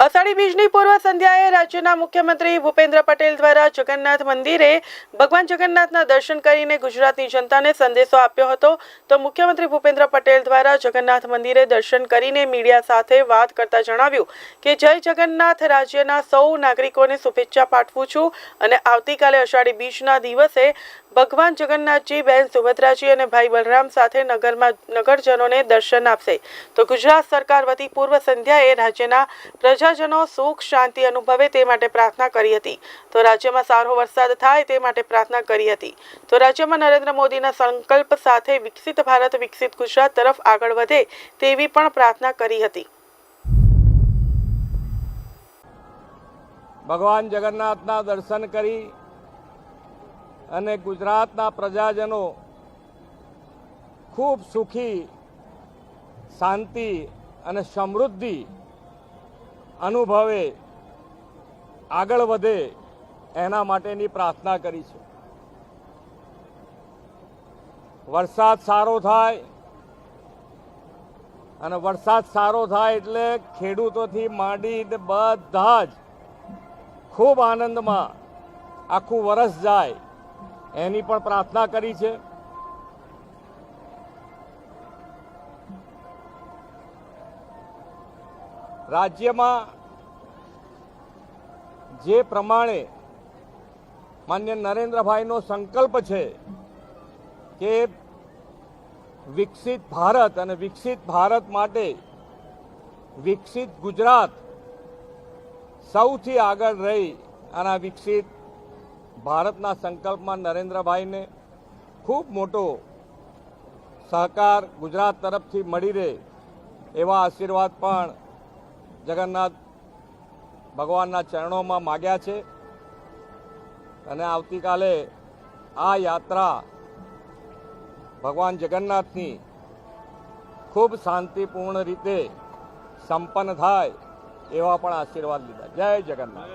અષાઢી બીજની પૂર્વ સંધ્યાએ રાજ્યના મુખ્યમંત્રી ભૂપેન્દ્ર પટેલ દ્વારા જગન્નાથ મંદિરે ભગવાન જગન્નાથના દર્શન કરીને ગુજરાતની જનતાને સંદેશો આપ્યો હતો. તો મુખ્યમંત્રી ભૂપેન્દ્ર પટેલ દ્વારા જગન્નાથ મંદિરે દર્શન કરીને મીડિયા સાથે વાત કરતા જણાવ્યું કે, જય જગન્નાથ, રાજ્યના સૌ નાગરિકોને શુભેચ્છા પાઠવું છું અને આવતીકાલે અષાઢી બીજના દિવસે ભગવાન જગન્નાથજી બહેન સુભદ્રાજી અને ભાઈ બલરામ સાથે નગરમાં નગરજનોને દર્શન આપશે. તો ગુજરાત સરકાર વતી પૂર્વ સંધ્યાએ રાજ્યના પ્રજાજનો સુખ, શાંતિ અનુભવે તે માટે પ્રાર્થના કરી હતી. તો રાજ્યમાં સારો વરસાદ થાય તે માટે પ્રાર્થના કરી હતી. તો રાજ્યમાં નરેન્દ્ર મોદીના સંકલ્પ સાથે વિકસિત ભારત, વિકસિત ગુજરાત તરફ આગળ વધે તેવી પણ પ્રાર્થના કરી હતી. ભગવાન જગન્નાથના દર્શન કરી અને ગુજરાતના પ્રજાજનો ખૂબ સુખી, શાંતિ અને સમૃદ્ધિ અનુભવે, આગળ વધે, એના માટેની પ્રાર્થના કરી છે. વરસાદ સારો થાય, અને વરસાદ સારો થાય એટલે ખેડૂતોથી માંડીને બધા જ ખૂબ આનંદમાં આખું વરસ જાય, એની પણ પ્રાર્થના કરી છે. રાજ્યમાં જે પ્રમાણે માન્ય નરેન્દ્રભાઈનો સંકલ્પ છે કે વિકસિત ભારત અને વિકસિત ભારત માટે વિકસિત ગુજરાત સૌથી આગળ રહી અને વિકસિત ભારતના સંકલ્પમાં નરેન્દ્રભાઈને ખૂબ મોટો સહકાર ગુજરાત તરફથી મળી રહે એવા આશીર્વાદ પણ જગન્નાથ ભગવાનના ચરણોમાં માગ્યા છે અને આવતીકાલે આ યાત્રા ભગવાન જગન્નાથની ખૂબ શાંતિપૂર્ણ રીતે સંપન્ન થાય એવા પણ આશીર્વાદ લીધા. જય જગન્નાથ.